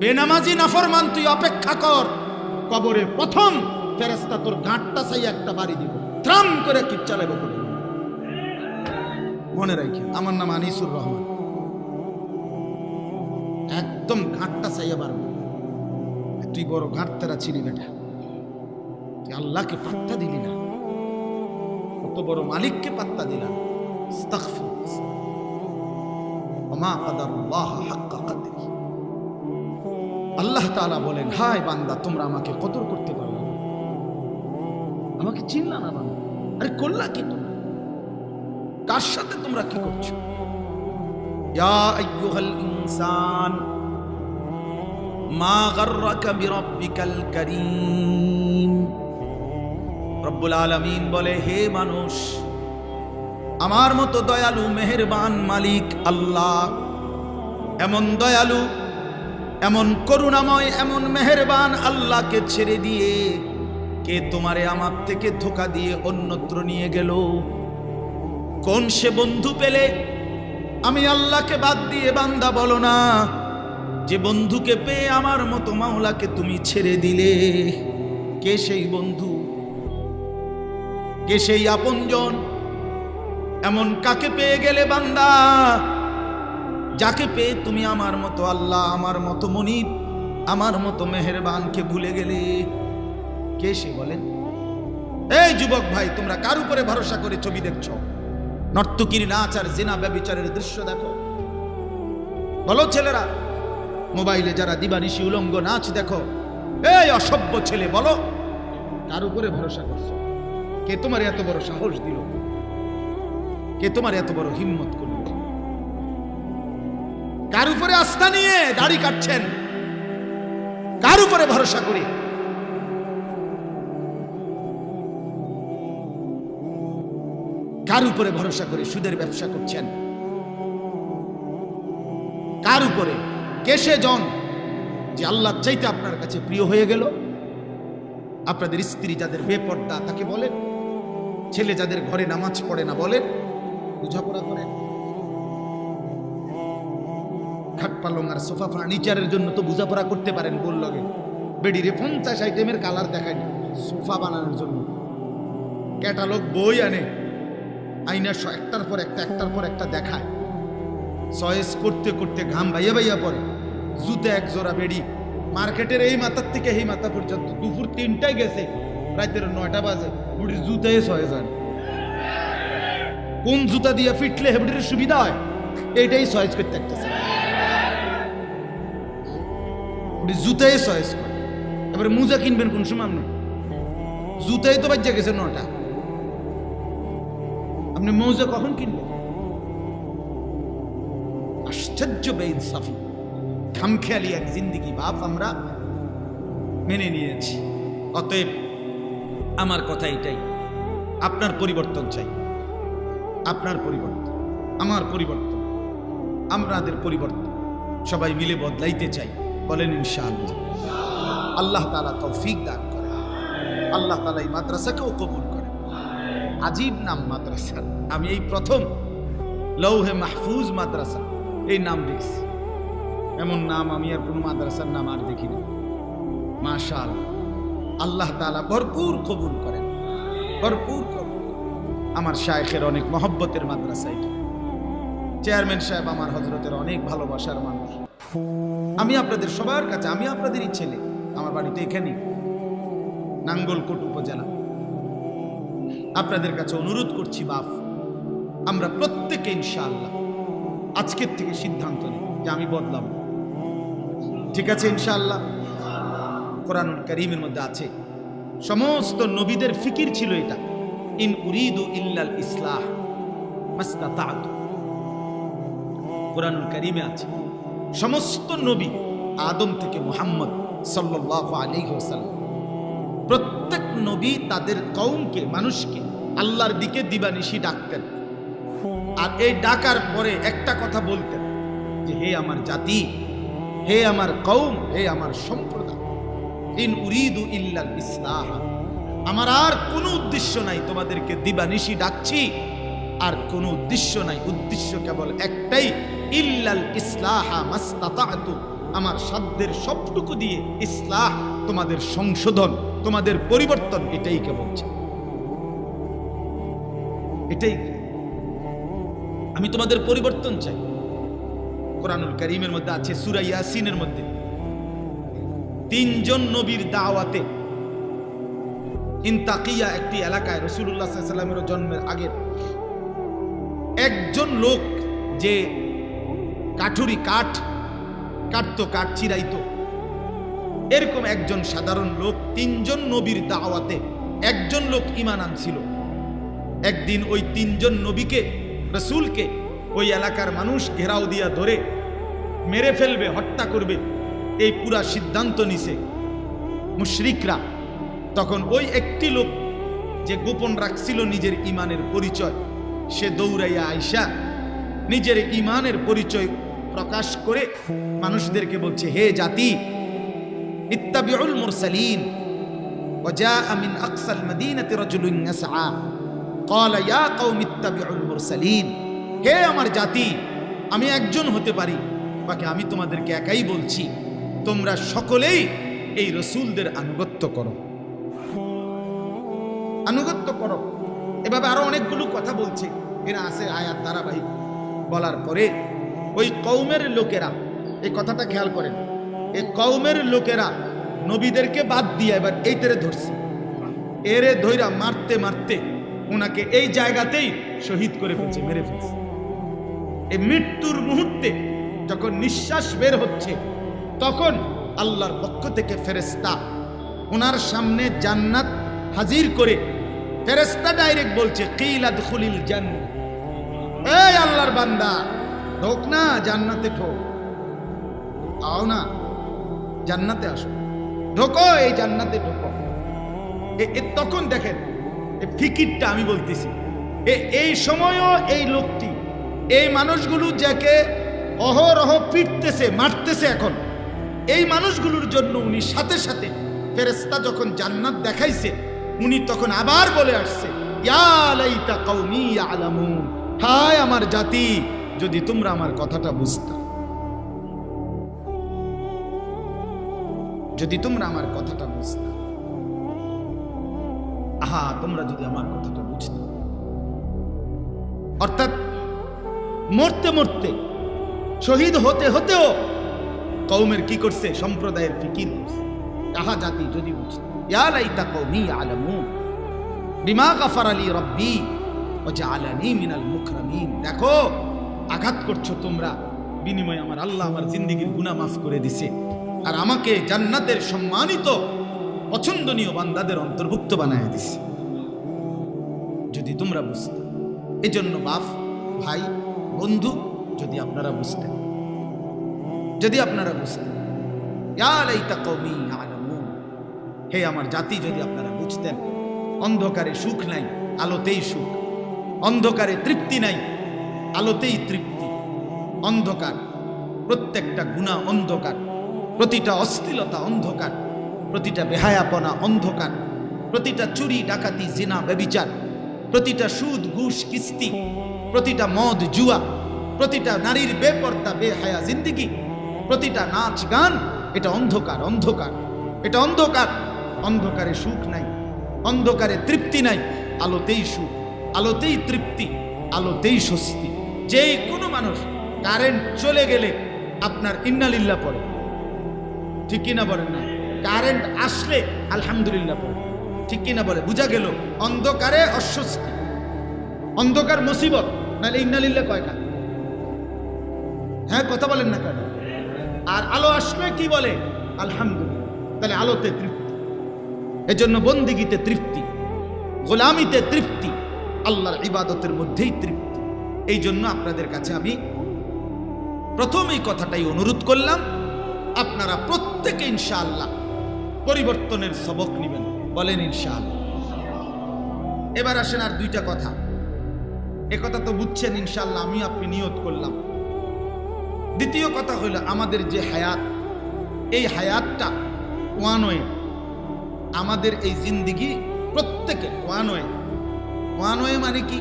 বেনামাজি নাফরমান, তুই অপেক্ষা কর। কবরে প্রথম ফেরেস্তা তোর গাঁটটা চাই একটা বাড়ি দিব। ত্রাম করে কিপ চালাবো মনে রাখি আমার নাম আনিসুর রহমান। একদম ঘাটটা চাইয়া পারব তুই বড় ঘাট তারা ছিলি বেটা। তুই আল্লাহকে পাত্তা দিলি না। কত বড় মালিককে পাত্তা দিলাম। ওমা কাদারুল্লাহ হাক্কা। আল্লাহ তাআলা বলেন, হায় বান্দা, তোমরা আমাকে কদর করতে পারো। আমাকে চিনলা না বান্দা। আরে করলা কি তোমরা? কার সাথে তোমরা কি করছ? ইনসান, মা গাররাকা বিরাব্বিকাল কারীম। রব্বুল আলামিন বলে, হে মানুষ, আমার মতো দয়ালু, মেহেরবান মালিক আল্লাহ। এমন দয়ালু এমন করুণাময়, এমন মেহেরবান আল্লাহকে ছেড়ে দিয়ে কে তোমারে আমার থেকে ধোকা দিয়ে অন্যত্র নিয়ে গেল? কোন সে বন্ধু পেলে? আমি আল্লাহকে বাদ দিয়ে বান্দা বলো না, যে বন্ধুকে পেয়ে আমার মতো মাওলাকে তুমি ছেড়ে দিলে। কে সেই বন্ধু? কে সেই আপনজন? এমন কাকে পেয়ে গেলে বান্দা? যাকে পেয়ে তুমি আমার মতো আল্লাহ, আমার মতো মনিব, আমার মতো মেহেরবানকে ভুলে গেলে কে সে বলেন এই যুবক ভাই, তোমরা কার উপরে ভরসা করে ছবি দেখছ? নর্তকির নাচ আর জেনা ব্যবিচারের দৃশ্য দেখো। বলো ছেলেরা, মোবাইলে যারা দিবানিশি উলঙ্গ নাচ দেখো, এই অসভ্য ছেলে বলো, কার উপরে ভরসা করছ? কে তোমার এত বড় সাহস দিল? কে তোমার এত বড় হিম্মত করল? আস্থা নিয়ে দাড়ি কাটছেন। কার উপরে ভরসা করে? কার উপরে ভরসা করে? সুদের ব্যবসা করছেন। কার উপরে? কে সে জন যে আল্লাহ চাইতে আপনার কাছে প্রিয় হয়ে গেল? আপনাদের স্ত্রী যাদের বেপর্দা, তাকে বলেন। ছেলে যাদের ঘরে নামাজ পড়ে না, বলেন। বুঝাপড়া করেন। পালং আর সোফা ফার্নিচারের জন্য তো বুঝাপড়া করতে পারেন বললগে বেডিরে পঞ্চাশ আইটেমের কালার দেখায় সোফা বানানোর জন্য। ক্যাটালগ বই আনে আইনা একটার পর একটা, একটার পর একটা দেখায়। চয়েস করতে করতে ঘাম ভাইয়া ভাইয়া পড়ে। জুতে এক জোড়া বেড়ি। মার্কেটের এই মাথার থেকে এই মাথা পর্যন্ত দুপুর তিনটায় গেছে, রাতের নয়টা বাজে বুড়ির জুতায় ছয় যান কোন জুতা দিয়ে ফিটলে হেবডির সুবিধা হয়? এইটাই চয়েস করতে একটাছে বুড়ি জুতাই চয়েস করে এবারে মোজা কিনবেন কোন সময় আপনি? জুতাই তো বাজ্যা গেছে নটা। আপনি মৌজা কখন কিনবেন? আশ্চর্য বেইনসাফি। খামখেয়ালি এক জিন্দিগি বাপ আমরা মেনে নিয়েছি। অতএব আমার কথা এটাই। আপনার পরিবর্তন চাই। আপনার পরিবর্তন। আমার পরিবর্তন। আমাদের পরিবর্তন। সবাই মিলে বদলাইতে চাই। বলেন, ইনশাআল্লাহ। আল্লাহ তালা তৌফিক দান করে আল্লাহ তালা এই মাদ্রাসাকেও কবুল করে আজীব নাম মাদ্রাসার আমি এই প্রথম লৌহে মাহফুজ মাদ্রাসা এই নাম দেখছি এমন নাম আমি আর কোনো মাদ্রাসার নাম আর দেখি না মাশাল আল্লাহ তালা ভরপুর কবুল করেন। ভরপুর কবুল আমার শায়েখের অনেক মহব্বতের মাদ্রাসা এটা। চেয়ারম্যান সাহেব আমার হজরতের অনেক ভালোবাসার মানুষ। আমি আপনাদের সবার কাছে, আমি আপনাদেরই ছেলে আমার বাড়িতে এখানেই। নাঙ্গলকোট উপজেলা। আপনাদের কাছে অনুরোধ করছি বাপ আমরা প্রত্যেকে ইনশাআল্লাহ আজকের থেকে সিদ্ধান্ত নিই যে আমি বদলাম ঠিক আছে, ইনশাআল্লাহ? কোরআনুল করিমের মধ্যে আছে। সমস্ত নবীদের ফিকির ছিল এটা। ইন উরিদু ইল্লাল ইসলাহ মাস্তাতাত কোরআনুল করিমে আছে। সমস্ত নবী আদম থেকে মুহাম্মদ সাল্লাল্লাহু আলাইহি ওয়াসাল্লাম। প্রত্যেক নবী তাদের কৌমকে মানুষকে আল্লাহর দিকে দিবানিশি ডাকতেন। আর এই ডাকার পরে একটা কথা বলতেন যে, হে আমার জাতি, হে আমার কৌম হে আমার সম্প্রদায়, ইন উরিদু ইল্লাল আমার আর কোনো উদ্দেশ্য নাই তোমাদেরকে দিবানিশি ডাকছি, আর কোনো উদ্দেশ্য নাই। উদ্দেশ্য কেবল একটাই ইল্লাল ইসলাহা মাস্তাতাতু। আমার সাধ্যের সবটুকু দিয়ে ইসলাহ, তোমাদের সংশোধন, তোমাদের পরিবর্তন, এটাই কে বলছে? এটাই আমি তোমাদের পরিবর্তন চাই। কোরআনুল করিমের মধ্যে আছে, সুরা ইয়াসিনের মধ্যে। তিনজন নবীর দাওয়াতে ইনতাকিয়া একটি এলাকায় রসুল্লাহ সাল্লামের জন্মের আগের একজন লোক যে কাঠুরি কাঠ কাটতো কাঠ চিরাইতো এরকম একজন সাধারণ লোক তিনজন নবীর দাওয়াতে একজন লোক ইমান আনছিল। একদিন ওই তিনজন নবীকে, রসুলকে ওই এলাকার মানুষ ঘেরাও দিয়া ধরে মেরে ফেলবে, হত্যা করবে, এই পুরা সিদ্ধান্ত নিছে। মুশরিকরা তখন ওই একটি লোক যে গোপন রাখছিল নিজের ইমানের পরিচয়, সে দৌড়াইয়া আইসা নিজের ইমানের পরিচয় প্রকাশ করে মানুষদেরকে বলছে হে জাতি ইত্তাবিউল মুরসালিন وجاء من أقصى المدينة رجل يسعى قال يا قوم اتبعوا المرسلين হে আমার জাতি আমি একজন হতে পারি বাকি আমি তোমাদেরকে একাই বলছি তোমরা সকলেই এই রসুলদের আনুগত্য করো আনুগত্য করো এভাবে আরো অনেকগুলো কথা বলছে এরা আছে আয়াত ধারাবাহিক বলার পরে ওই কৌমের লোকেরা, এই কথাটা খেয়াল করেন, এই কৌমের লোকেরা নবীদেরকে বাদ দিয়ে এবার এই তেরে ধরছে। এরে ধৈরা মারতে মারতে ওনাকে এই জায়গাতেই শহীদ করে ফেলছে, মেরে ফেলছে। এই মৃত্যুর মুহূর্তে যখন নিঃশ্বাস বের হচ্ছে, তখন আল্লাহর পক্ষ থেকে ফেরেস্তা ওনার সামনে জান্নাত হাজির করে ফেরেস্তা ডাইরেক্ট বলছে কিলাদ খুলিল জান্নাত। এই আল্লাহর বান্দা ঢোক না, জান্নাতে ঢোক। আও না, জান্নাতে আসো। ঢোকো, এই জান্নাতে ঢোকো। তখন দেখেন ফিকিরটা আমি বলতেছি। এই সময়ও এই লোকটি, এই মানুষগুলো যাকে অহরহ পিটতেছে মারতেছে এখন, এই মানুষগুলোর জন্য উনি সাথে সাথে ফেরেস্তা যখন জান্নাত দেখাইছে, উনি তখন আবার বলে আসছে, ইয়া লাইতা কওমি ইয়ালামুন, হায় আমার জাতি যদি তোমরা আমার কথাটা বুঝতা। যদি তোমরা আমার কথাটা বুঝতা। আহা, তোমরা যদি আমার কথাটা বুঝতে। অর্থাৎ মরতে মরতে, শহীদ হতে হতেও কৌমের কি করছে? সম্প্রদায়ের ফিকির আহা, জাতি, যদি বুঝতে। বিমা আলী দেখো আঘাত করছ তোমরা বিনিময়ে আমার আল্লাহ আমার জিন্দিগির গুনাহ মাফ করে দিছে আর আমাকে জান্নাতের সম্মানিত, পছন্দনীয় বান্দাদের অন্তর্ভুক্ত বানায় দিছে যদি তোমরা বুঝতে, এজন্য বাপ, ভাই, বন্ধু, যদি আপনারা বুঝতেন যদি আপনারা বুঝতেন। হে আমার জাতি, যদি আপনারা বুঝতেন, অন্ধকারে সুখ নাই, আলোতেই সুখ, অন্ধকারে তৃপ্তি নাই আলোতেই তৃপ্তি, অন্ধকার, প্রত্যেকটা গুণা অন্ধকার, প্রতিটা অশ্লীলতা অন্ধকার, প্রতিটা বেহায়াপনা অন্ধকার, প্রতিটা চুরি, ডাকাতি, জিনা, ব্যবিচার, প্রতিটা সুদ, ঘুষ, কিস্তি, প্রতিটা মদ, জুয়া, প্রতিটা নারীর বেপর্দা, বেহায়া জিন্দিগি, প্রতিটা নাচ, গান, এটা অন্ধকার অন্ধকার, এটা অন্ধকার, অন্ধকারে সুখ নাই, অন্ধকারে তৃপ্তি নাই, আলোতেই সুখ, আলোতেই তৃপ্তি, আলোতেই স্বস্তি। যেই কোনো মানুষ কারেন্ট চলে গেলে আপনার ইন্নালিল্লা পড়ে। ঠিক কিনা বলেন না? কারেন্ট আসলে আলহামদুলিল্লাহ পড়ে। ঠিক কিনা বলে বুঝা গেল, অন্ধকারে অস্বস্তি। অন্ধকার মুসিবত, নাহলে ইন্নালিল্লা কয়টা হ্যাঁ কথা বলেন না কেন? আর আলো আসলে কি বলে? আলহামদুলিল্লাহ। তাহলে আলোতে তৃপ্তি। এজন্য বন্দিগিতে তৃপ্তি, গোলামিতে তৃপ্তি, আল্লাহর ইবাদতের মধ্যেই তৃপ্তি। এই জন্য আপনাদের কাছে আমি প্রথম এই কথাটাই অনুরোধ করলাম, আপনারা প্রত্যেকে ইনশাআল্লাহ পরিবর্তনের সবক নেবেন। বলেন ইনশাআল্লাহ। এবার আসেন আর দুইটা কথা। এ কথা তো বুঝছেন ইনশাআল্লাহ আমি আপনি নিয়ত করলাম। দ্বিতীয় কথা হইল আমাদের যে হায়াত, এই হায়াতটা ওয়ান ওয়ে। আমাদের এই জিন্দিগি প্রত্যেকে ওয়ান ওয়ে। ওয়ান ওয়ে মানে কি?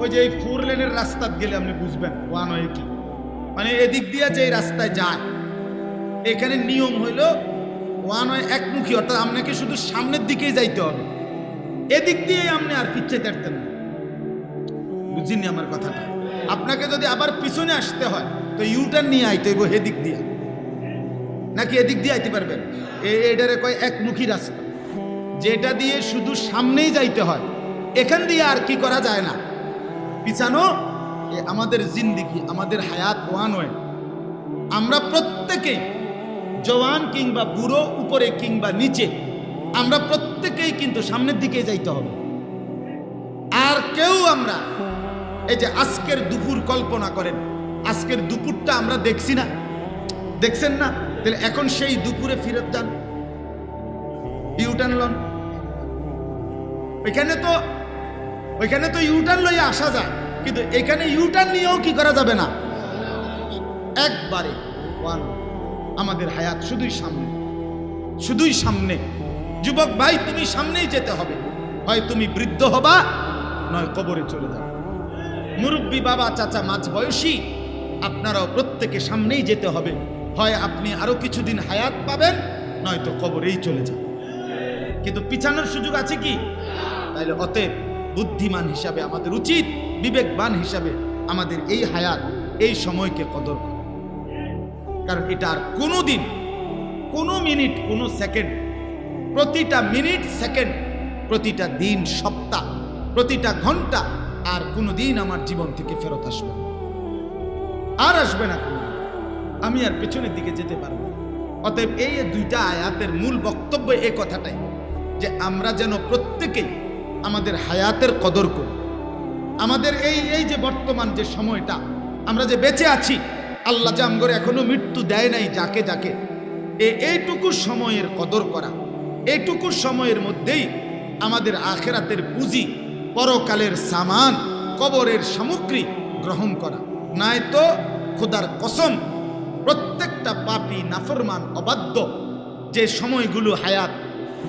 ওই যে এই ফোর লেনের রাস্তা গেলে আপনি বুঝবেন, ওয়ান ওয়ে কি। মানে এদিক দিয়ে যে রাস্তায় যায়, এখানে নিয়ম হইল ওয়ান হয় একমুখী, অর্থাৎ আপনাকে শুধু সামনের দিকেই যাইতে হবে। এদিক দিয়ে আপনি আর পিচ্ছে তেরতেন না। বুঝিনি আমার কথাটা? আপনাকে যদি আবার পিছনে আসতে হয়, তো ইউটার্ন নিয়ে আইতে হইব হেদিক দিয়ে। নাকি এদিক দিয়ে আইতে পারবেন? এটারে কয় একমুখী রাস্তা। যেটা দিয়ে শুধু সামনেই যাইতে হয়, এখান দিয়ে আর কি করা যায় না? পিছানো এ আমাদের জিন্দিগি, আমাদের হায়াত ওয়ে আমরা প্রত্যেকেই জওয়ান কিংবা বুড়ো, উপরে কিংবা নিচে, আমরা প্রত্যেকেই কিন্তু সামনের দিকে যাইতে হবে। আর কেউ আমরা এই যে আজকের দুপুর কল্পনা করেন, আজকের দুপুরটা আমরা দেখছি না। দেখছেন না? তাহলে এখন সেই দুপুরে ফিরত যান। ইউটার্ন লন। ওইখানে তো ওইখানে তো ইউটার্ন লইয়া আসা যায়, কিন্তু এখানে ইউটার্ন নিয়েও কি করা যাবে না? একবারে ওয়ান আমাদের হায়াত শুধুই সামনে শুধুই সামনে। যুবক ভাই, তুমি সামনেই যেতে হবে। হয় তুমি বৃদ্ধ হবা, নয় কবরে চলে যাবে মুরব্বী বাবা, চাচা, মাঝ বয়সী, আপনারাও প্রত্যেকে সামনেই যেতে হবে। হয় আপনি আরও কিছুদিন হায়াত পাবেন, নয়তো কবরেই চলে যাবে কিন্তু পিছানোর সুযোগ আছে কি? তাইলে অতএব বুদ্ধিমান হিসাবে আমাদের উচিত, বিবেকবান হিসাবে আমাদের এই হায়াত, এই সময়কে কদর করা। কারণ এটা আর কোনো দিন কোনো মিনিট, কোনো সেকেন্ড, প্রতিটা মিনিট, সেকেন্ড, প্রতিটা দিন, সপ্তাহ, প্রতিটা ঘণ্টা আর কোনো দিন আমার জীবন থেকে ফেরত আসবে না। আর আসবে না কোনোদিন। আমি আর পেছনের দিকে যেতে পারব। অতএব এই দুইটা আয়াতের মূল বক্তব্য এই কথাটাই, যে আমরা যেন প্রত্যেকেই আমাদের হায়াতের কদর করি। আমাদের এই এই যে বর্তমান যে সময়টা, আমরা যে বেঁচে আছি, আল্লাহ করে এখনও মৃত্যু দেয় নাই যাকে যাকে এইটুকু সময়ের কদর করা, এইটুকু সময়ের মধ্যেই আমাদের আখেরাতের পুঁজি, পরকালের সামান, কবরের সামগ্রী গ্রহণ করা। নয়তো খোদার কসম, প্রত্যেকটা পাপী নাফরমান, অবাধ্য, যে সময়গুলো হায়াত,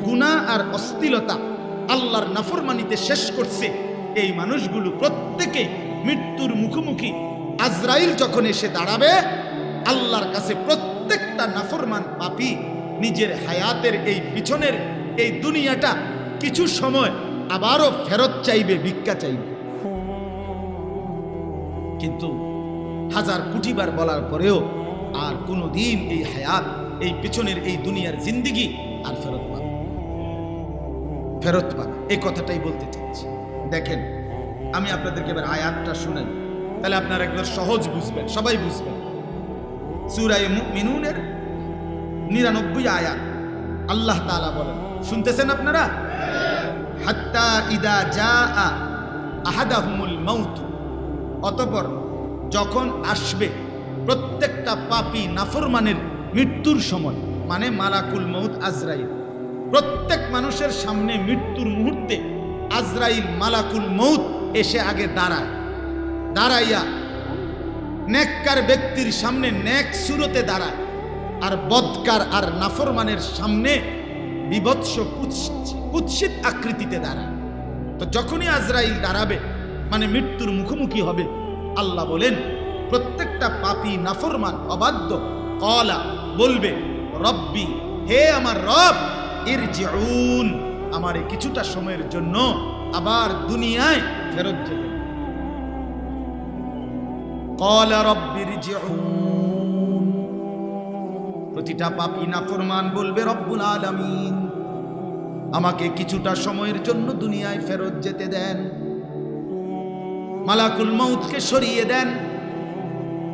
গুনাহ আর অস্থিলতা আল্লাহর নাফরমানিতে শেষ করছে। এই মানুষগুলো প্রত্যেকে মৃত্যুর মুখোমুখি। আজরাইল যখন এসে দাঁড়াবে, আল্লাহর কাছে প্রত্যেকটা নাফরমান পাপী নিজের হায়াতের এই পিছনের এই দুনিয়াটা কিছু সময় আবারও ফেরত চাইবে, ভিক্ষা চাইবে। কিন্তু হাজার কোটিবার বলার পরেও আর কোনো দিন এই হায়াত, এই পিছনের এই দুনিয়ার জিন্দিগি আর ফেরত পাবে। ফেরত পাবে এই কথাটাই বলতে চাচ্ছি দেখেন, আমি আপনাদেরকে এবার আয়াতটা শুনেন তাহলে আপনারা একবার সহজ বুঝবেন, সবাই বুঝবেন। সুরাই মিনুনের নিরানব্বই আয়াত, আল্লাহ তাআলা বলেন, শুনতেছেন আপনারা? হাত্তা ইদা যা আহাদাহুমুল মাউত। অতপর যখন আসবে প্রত্যেকটা পাপী নাফরমানের মৃত্যুর সময় মানে মালাকুল মৌত আজরাইল প্রত্যেক মানুষের সামনে মৃত্যুর মুহূর্তে আজরাইল মালাকুল মৌত এসে আগে দাঁড়ায়। দাঁড়াইয়া নেককার ব্যক্তির সামনে নেক সুরতে দাঁড়ায় আর বদকার আর নাফরমানের সামনে বিভৎস কুৎস- কুৎসিত আকৃতিতে দাঁড়ায়। তো যখনই আজরাইল দাঁড়াবে মানে মৃত্যুর মুখোমুখি হবে, আল্লাহ বলেন, প্রত্যেকটা পাপী নাফরমান অবাধ্য, কলা বলবে, রব্বি, হে আমার রব এর জিউন আমার কিছুটা সময়ের জন্য আবার দুনিয়ায় ফেরত জিউন প্রতিটা পাপী নাফরমান বলবে রব্বুল আলামিন। আমাকে কিছুটা সময়ের জন্য দুনিয়ায় ফেরত যেতে দেন। মালাকুল মৌতকে সরিয়ে দেন।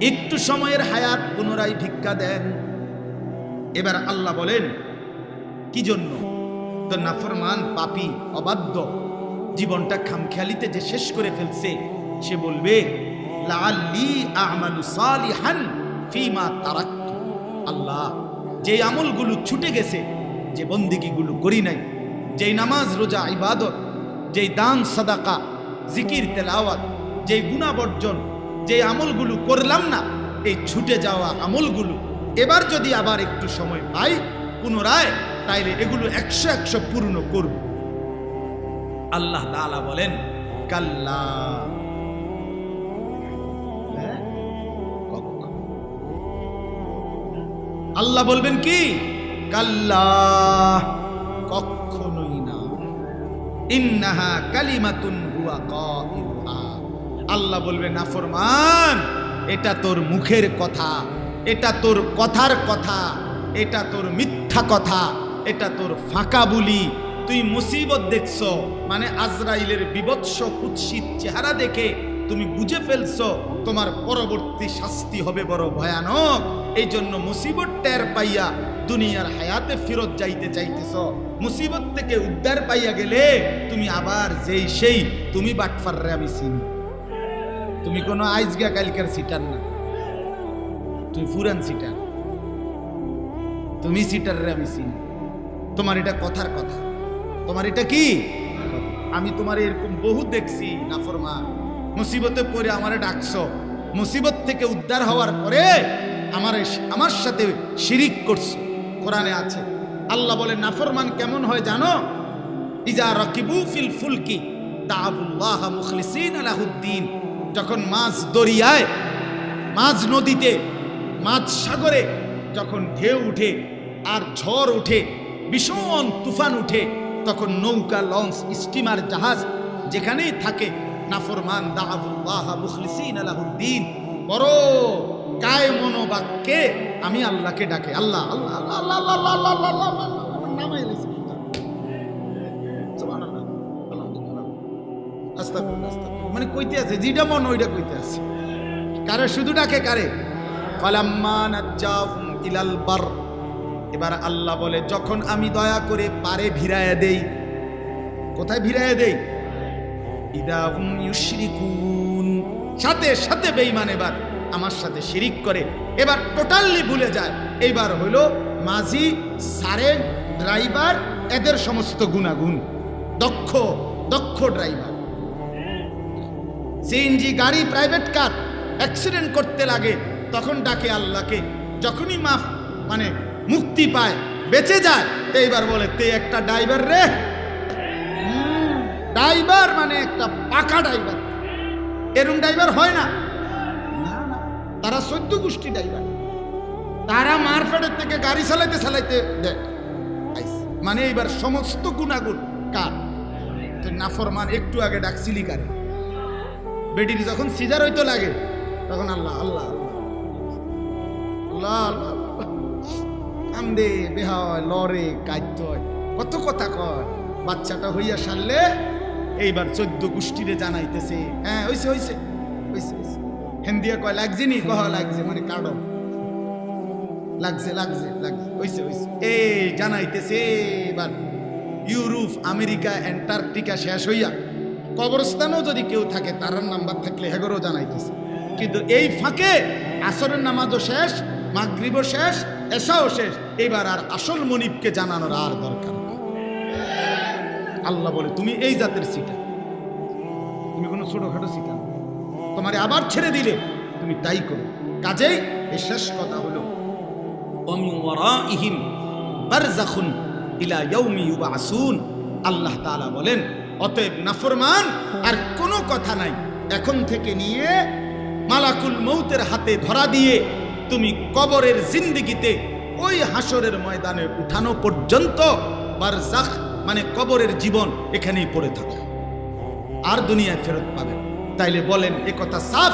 একটু সময়ের হায়াত পুনরায় ভিক্ষা দেন। এবার আল্লাহ বলেন কি জন্য? তো নাফরমান, পাপি, অবাধ্য, জীবনটা খামখেয়ালিতে যে শেষ করে ফেলছে, সে বলবে তারাক্তু। আল্লাহ, যে আমলগুলো ছুটে গেছে, যে বন্দিগিগুলো করি নাই, যেই নামাজ, রোজা, ইবাদত, যেই দান, সাদাকা, জিকির, তেলাওয়াত, যেই গুণা বর্জন যে আমলগুলো করলাম না, এই ছুটে যাওয়া আমলগুলো, এবার যদি আবার একটু সময় পাই, পুনরায় তাইলে এগুলো একশো একশো পূর্ণ করব। আল্লাহ তাআলা বলেন, কাল্লা। হ্যাঁ? আল্লাহ বলবেন কি? কাল্লা। কখনোই না। ইন্নাহা কালিমাতুন হুয়া কাইলুহা আল্লাহ বলবে নাফরমান এটা তোর মুখের কথা, এটা তোর কথার কথা, এটা তোর মিথ্যা কথা। এটা তোর ফাঁকা বুলি। তুই মুসিবত দেখছ মানে আজরাইলের বিবৎস কুৎসিত চেহারা দেখে তুমি বুঝে ফেলছ, তোমার পরবর্তী শাস্তি হবে বড় ভয়ানক। এই জন্য মুসিবত টের পাইয়া দুনিয়ার হায়াতে ফেরত যাইতে চাইতেছ। মুসিবত থেকে উদ্ধার পাইয়া গেলে তুমি আবার যেই সেই, তুমি বাটফাররে আমি চিনি। তুমি কোনো আইজগা কালকের সিটার না। তুই ফুরান সিটার। তুমি সিটার রে আমি চিনি। তোমার এটা কথার কথা। তোমার এটা কি? আমি তোমার এরকম বহু দেখছি নাফরমা মুসিবতে পড়ে আমারে ডাকছো। মুসিবত থেকে উদ্ধার হওয়ার পরে আমার আমার সাথে শিরিক করছ। কোরআনে আছে, আল্লাহ বলে, নাফরমান, কেমন হয় জানো? ইজা রকিবু ফিল ফুলকি তাআবুল্লাহ মুখলিসিন আলাহুদ্দিন যখন মাছ দরিয়ায় মাঝ নদীতে মাঝ সাগরে যখন ঢেউ উঠে আর ঝড় উঠে ভীষণ তুফান উঠে তখন নৌকা লঞ্চ স্টিমার জাহাজ যেখানেই থাকে নাফরমান দাহাবুল্লাহ মুখলিসিন আলাহুদ্দিন বড় কায় মনোবাক্যে আমি আল্লাহকে ডাকে আল্লাহ আল্লাহ আল্লাহ আল্লাহ আল্লাহ আল্লাহ আল্লাহ আল্লাহ আল্লাহ মানে কইতে আছে যেটা মন ওইটা কইতে আছে কারে শুধু ডাকে কারে ফালাম্মা নাজ্জাহুম ইলাল বার এবার আল্লাহ বলে, যখন আমি দয়া করে পারে ভিড়ায় দেই, কোথায় ভিড়ায় দেই? ইদাহুম ইউশরিকুন। সাথে সাথে বেঈমান এবার আমার সাথে শিরিক করে। এবার টোটালি ভুলে যায়। এইবার হলো মাঝি সারে ড্রাইভার, এদের সমস্ত গুণাগুণ। দক্ষ দক্ষ ড্রাইভার। সিএনজি গাড়ি প্রাইভেট কার, অ্যাক্সিডেন্ট করতে লাগে, তখন ডাকে আল্লাহকে। যখনই মাফ মানে মুক্তি পায়, বেঁচে যায়। এইবার বলে, তে একটা ড্রাইভার রে। ড্রাইভার মানে একটা পাকা ড্রাইভার। এরম ড্রাইভার হয় না। তারা সদ্য গোষ্ঠী ড্রাইভার। তারা মারফেটের থেকে গাড়ি চালাইতে চালাইতে মানে এইবার সমস্ত গুণাগুণ কার? নাফরমান একটু আগে ডাকছিলি কারে? বেটির যখন সিজার হইতো লাগে, তখন আল্লাহ আল্লাহ আল্লাহ। আল্লাহ আল্লাহ। কান্দে বেহা হয় লড়ে কাঁদতে হয় কত কথা কয়, বাচ্চাটা হইয়া সারলে এইবার চোদ্দ গোষ্ঠীরে জানাইতেছে। হ্যাঁ হইছে হইছে হইছে হইছে। হেন্দিয়া কয়, লাগছে নি? কহ, লাগছে মানে কাড়ো লাগছে লাগছে লাগছে, হইছে হইছে। এই জানাইতেছে এবার, ইউরোপ, আমেরিকা, অ্যান্টার্কটিকা শেষ হইয়া, কবরস্থানও যদি কেউ থাকে, তার নাম্বার থাকলে হেগরও জানাইতেছে। কিন্তু এই ফাঁকে আসরের নামাজও শেষ, মাগরিবও শেষ এসাও শেষ। এবার আর আসল মনিবকে জানানোর আর দরকার আল্লাহ বলে, তুমি এই জাতের সিটা। তুমি কোনো ছোটোখাটো সিটা তোমার আবার ছেড়ে দিলে, তুমি তাই করো। কাজেই এই শেষ কথা হলো অমিওয়ারাইহিম বারজাখুন ইলা ইয়াউমি ইউবাসুন। আল্লাহ তাআলা বলেন, অতএব নাফরমান, আর কোনো কথা নাই। এখন থেকে নিয়ে মালাকুল মৌতের হাতে ধরা দিয়ে তুমি কবরের জিন্দিগিতে ওই হাসরের ময়দানে উঠানো পর্যন্ত বারজাখ মানে কবরের জীবন এখানেই পড়ে থাকো। আর দুনিয়ায় ফেরত পাবেন তাইলে বলেন, এ কথা সাফ?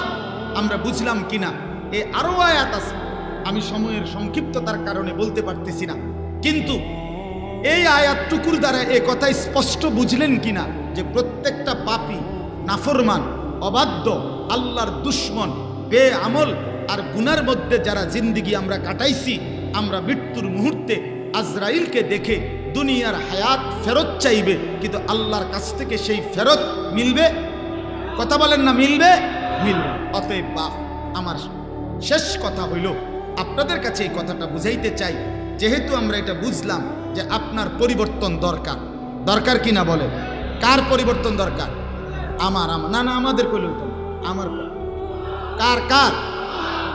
আমরা বুঝলাম কিনা? এ আরও আয়াত আছে। আমি সময়ের সংক্ষিপ্ততার কারণে বলতে পারতেছি না। কিন্তু এই আয়াতটুকুর দ্বারা এ কথা স্পষ্ট বুঝলেন কিনা? যে প্রত্যেকটা পাপী নাফরমান, অবাধ্য, আল্লাহর দুশ্মন বে আমল আর গুনার মধ্যে যারা জিন্দিগি আমরা কাটাইছি, আমরা মৃত্যুর মুহূর্তে আজরাইলকে দেখে দুনিয়ার হায়াত ফেরত চাইবে, কিন্তু আল্লাহর কাছ থেকে সেই ফেরত মিলবে? কথা বলেন না, মিলবে? মিলবে অতএব বাপ, আমার শেষ কথা হইল, আপনাদের কাছে এই কথাটা বুঝাইতে চাই। যেহেতু আমরা এটা বুঝলাম যে আপনার পরিবর্তন দরকার। দরকার কি না বলে কার পরিবর্তন দরকার? আমার আমার। না না, আমাদের কইল আমার কার কার?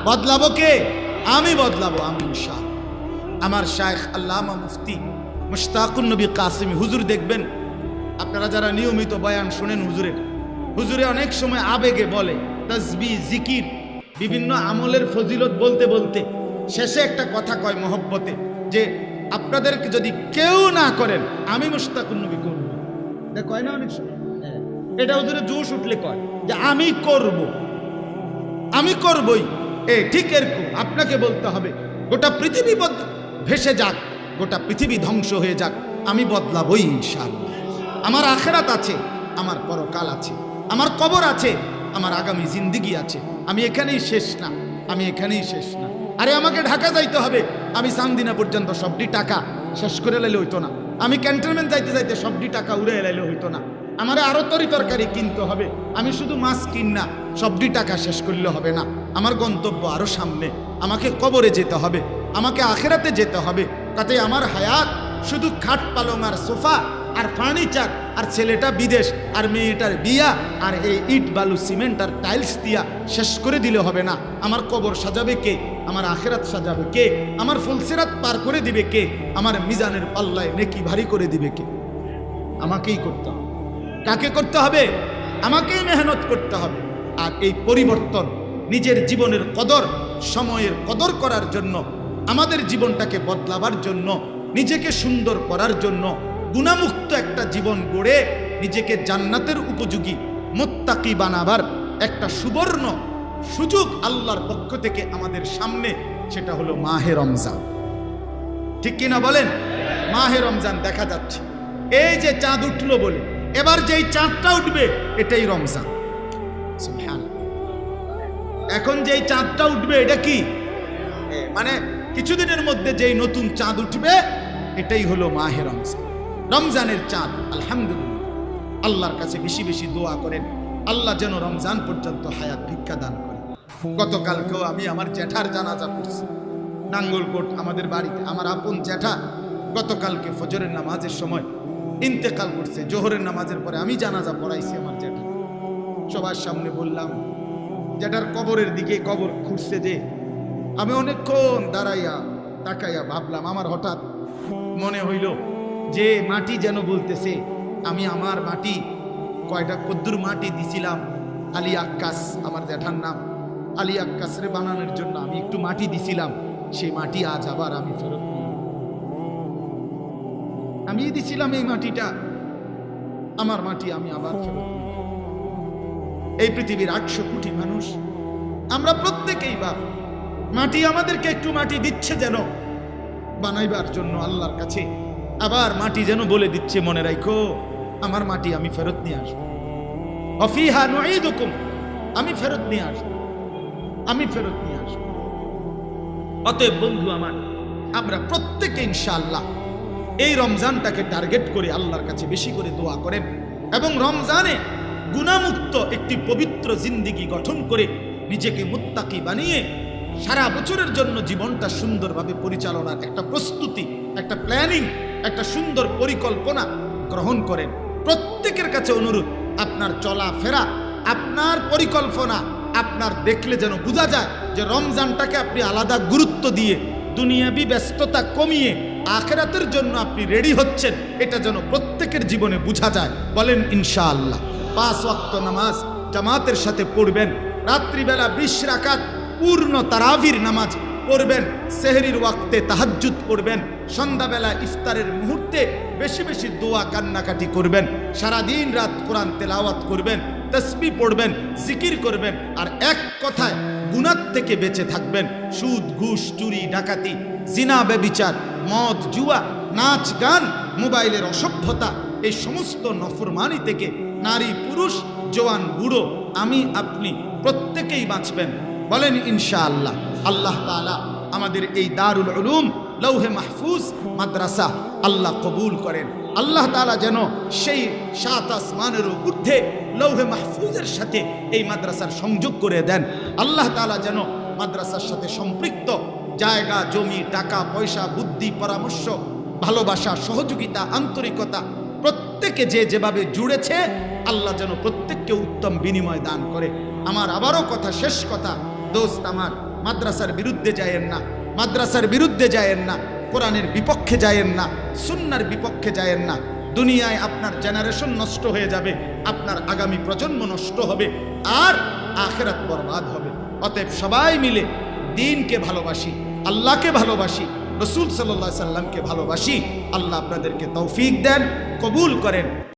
বদলাবো কে? আমি বদলাবো আমি ইনশাআল্লাহ। আমার শায়েখ আল্লামা মুফতি মুশতাকুন নবী কাসিমি হুজুর দেখবেন। আপনারা যারা নিয়মিত বয়ান শোনেন হুজুরের হুজুরে অনেক সময় আবেগে বলে তসবি জিকির বিভিন্ন আমলের ফজিলত বলতে বলতে শেষে একটা কথা কয় মহব্বতে যে আপনাদেরকে যদি কেউ না করেন আমি মুস্তাকুন নবী করব। এটা কয় না অনেক সময়? হ্যাঁ। এটা হুজুরে জোশ উঠলে কয় যে আমি করব। আমি করবই। এ ঠিক এরকম, আপনাকে বলতে হবে, গোটা পৃথিবী ভেসে যাক, গোটা পৃথিবী ধ্বংস হয়ে যাক, আমি বদলাবই ইনশাআল্লাহ। আমার আখেরাত আছে, আমার পরকাল আছে, আমার কবর আছে, আমার আগামী জিন্দিগি আছে, আমি এখানেই শেষ না, আমি এখানেই শেষ না। আরে আমাকে ঢাকা যাইতে হবে, আমি সামদিনা পর্যন্ত সবটি টাকা শেষ করে লাইলে হইতো না। আমি ক্যান্টনমেন্ট যাইতে যাইতে সবটি টাকা উড়ে লাইলে হইতো না। আমার আরও তরি তরকারি কিনতে হবে, আমি শুধু মাছ কিন না, সবটি টাকা শেষ করলে হবে না। আমার গন্তব্য আরও সামনে। আমাকে কবরে যেতে হবে, আমাকে আখেরাতে যেতে হবে। তাতে আমার হায়াত শুধু খাট পালং আর সোফা আর ফার্নিচার আর ছেলেটা বিদেশ আর মেয়েটার বিয়া আর এই ইট বালু সিমেন্ট আর টাইলস দিয়া শেষ করে দিলে হবে না। আমার কবর সাজাবে কে? আমার আখেরাত সাজাবে কে? আমার ফুলসেরাত পার করে দিবে কে? আমার মিজানের পাল্লায় নেকি ভারী করে দিবে কে? আমাকেই করতে হবে। কাকে করতে হবে? আমাকেই মেহনত করতে হবে। আর এই পরিবর্তন নিজের জীবনের কদর, সময়ের কদর করার জন্য, আমাদের জীবনটাকে বদলাবার জন্য, নিজেকে সুন্দর করার জন্য, গুণামুক্ত একটা জীবন গড়ে নিজেকে জান্নাতের উপযোগী, মোত্তাকি বানাবার একটা সুবর্ণ সুযোগ আল্লাহর পক্ষ থেকে আমাদের সামনে, সেটা হলো মাহে রমজান। ঠিক কিনা বলেন? মাহে রমজান দেখা যাচ্ছে। এই যে চাঁদ উঠল বলে, এবার যেই চাঁদটা উঠবে, এটাই রমজান। এখন যেই চাঁদটা উঠবে, এটা কি? মানে কিছুদিনের মধ্যে যেই নতুন চাঁদ উঠবে, এটাই হলো মাহে রমজান। রমজানের চাঁদ, আলহামদুলিল্লাহ। আল্লাহর কাছে বেশি বেশি দোয়া করেন। আল্লাহ যেন রমজান পর্যন্ত হায়াত ভিক্ষা দান করে। গতকালকেও আমি আমার জ্যাঠার জানাজা পড়ছি। নাঙ্গলকোট, আমাদের বাড়িতে, আমার আপন জ্যাঠা গতকালকে ফজরের নামাজের সময় ইন্তেকাল করছে। জোহরের নামাজের পরে আমি জানাজা পড়াইছি আমার জ্যাঠা। সবার সামনে বললাম জ্যাঠার কবরের দিকে কবর খুঁজছে যে আমি অনেকক্ষণ দাঁড়াইয়া তাকাইয়া ভাবলাম, আমার হঠাৎ মনে হইল যে মাটি যেন বলতেছে, আমি আমার মাটি, কয়টা কদ্দুর মাটি দিছিলাম, আলী আক্কাস আমার জ্যাঠার নাম, আলী আক্কাসরে বানানোর জন্য আমি একটু মাটি দিছিলাম সেই মাটি আজ আবার আমি ফেরত আমি দিছিলাম এই মাটিটা, আমার মাটি আমি আবার ফেরত এই পৃথিবীর আটশো কোটি মানুষ। আমরা প্রত্যেকেই বা মাটি আমাদেরকে একটু মাটি দিচ্ছে যেন বানাইবার জন্য আল্লাহর কাছে। আবার মাটি যেন বলে দিচ্ছে, মনে রাখো আমার মাটি আমি ফেরত নিয়ে আসব। অফিহা নয় নুঈদুকুম, আমি ফেরত নিয়ে আসব। আমি ফেরত নিয়ে আসব। অতএব বন্ধু আমার, আমরা প্রত্যেকে ইনশাআল্লাহ এই রমজানটাকে টার্গেট করে আল্লাহর কাছে বেশি করে দোয়া করেন এবং রমজানে গুণামুক্ত একটি পবিত্র জিন্দিগি গঠন করে নিজেকে মুত্তাকি বানিয়ে সারা বছরের জন্য জীবনটা সুন্দরভাবে পরিচালনার একটা প্রস্তুতি, একটা প্ল্যানিং, একটা সুন্দর পরিকল্পনা গ্রহণ করেন। প্রত্যেকের কাছে অনুরোধ, আপনার চলাফেরা, আপনার পরিকল্পনা, আপনার দেখলে যেন বোঝা যায় যে রমজানটাকে আপনি আলাদা গুরুত্ব দিয়ে, দুনিয়াবি ব্যস্ততা কমিয়ে, আখেরাতের জন্য আপনি রেডি হচ্ছেন, এটা যেন প্রত্যেকের জীবনে বোঝা যায়। বলেন ইনশাআল্লাহ। পাঁচ ওয়াক্ত নামাজ জামাতের সাথে পড়বেন। রাত্রিবেলা বিশ রাকাত পূর্ণ তারাভির নামাজ পড়বেন। সেহরির ওয়াক্তে তাহাজ্জুদ পড়বেন। সন্ধ্যাবেলা ইফতারের মুহূর্তে বেশি বেশি দোয়া কান্নাকাটি করবেন। সারাদিন রাত কোরআন তেলাওয়াত করবেন তসবি পড়বেন, জিকির করবেন আর এক কথায় গুনাত থেকে বেঁচে থাকবেন। সুদ, ঘুষ, চুরি, ডাকাতি, জিনা বেবিচার মদ, জুয়া, নাচ, গান, মোবাইলের অসভ্যতা, এই সমস্ত নফরমানি থেকে নারী, পুরুষ, জোয়ান, বুড়ো, আমি, আপনি, প্রত্যেকেই বাঁচবেন। বলেন, ইনশাআল্লাহ, আল্লাহ তাআলা আমাদের এই দারুল উলুম, লৌহে মাহফুজ, মাদ্রাসা আল্লাহ কবুল করেন। আল্লাহ তালা যেন সেই সাত আসমানেরও ঊর্ধ্বে লৌহে মাহফুজের সাথে এই মাদ্রাসার সংযোগ করে দেন। আল্লাহ তালা যেন মাদ্রাসার সাথে সম্পৃক্ত, জায়গা, জমি, টাকা, পয়সা, বুদ্ধি, পরামর্শ, ভালোবাসা, সহযোগিতা, আন্তরিকতা প্রত্যেকে যে যেভাবে জুড়েছে, আল্লাহ যেন প্রত্যেককে উত্তম বিনিময় দান করে। আমার আবারও কথা, শেষ কথা, দোস্ত আমার, মাদ্রাসার বিরুদ্ধে যায়েন না, মাদ্রাসার বিরুদ্ধে যায়েন না, কোরআনের বিপক্ষে যায়েন না, সুন্নার বিপক্ষে যায়েন না। দুনিয়ায় আপনার জেনারেশন নষ্ট হয়ে যাবে, আপনার আগামী প্রজন্ম নষ্ট হবে, আর আখেরাত বরবাদ হবে। অতএব সবাই মিলে দিনকে ভালোবাসি, আল্লাহকে ভালোবাসি রসুল সাল্লাহ সাল্লামকে ভালোবাসি। আল্লাহ আপনাদেরকে তৌফিক দেন কবুল করেন।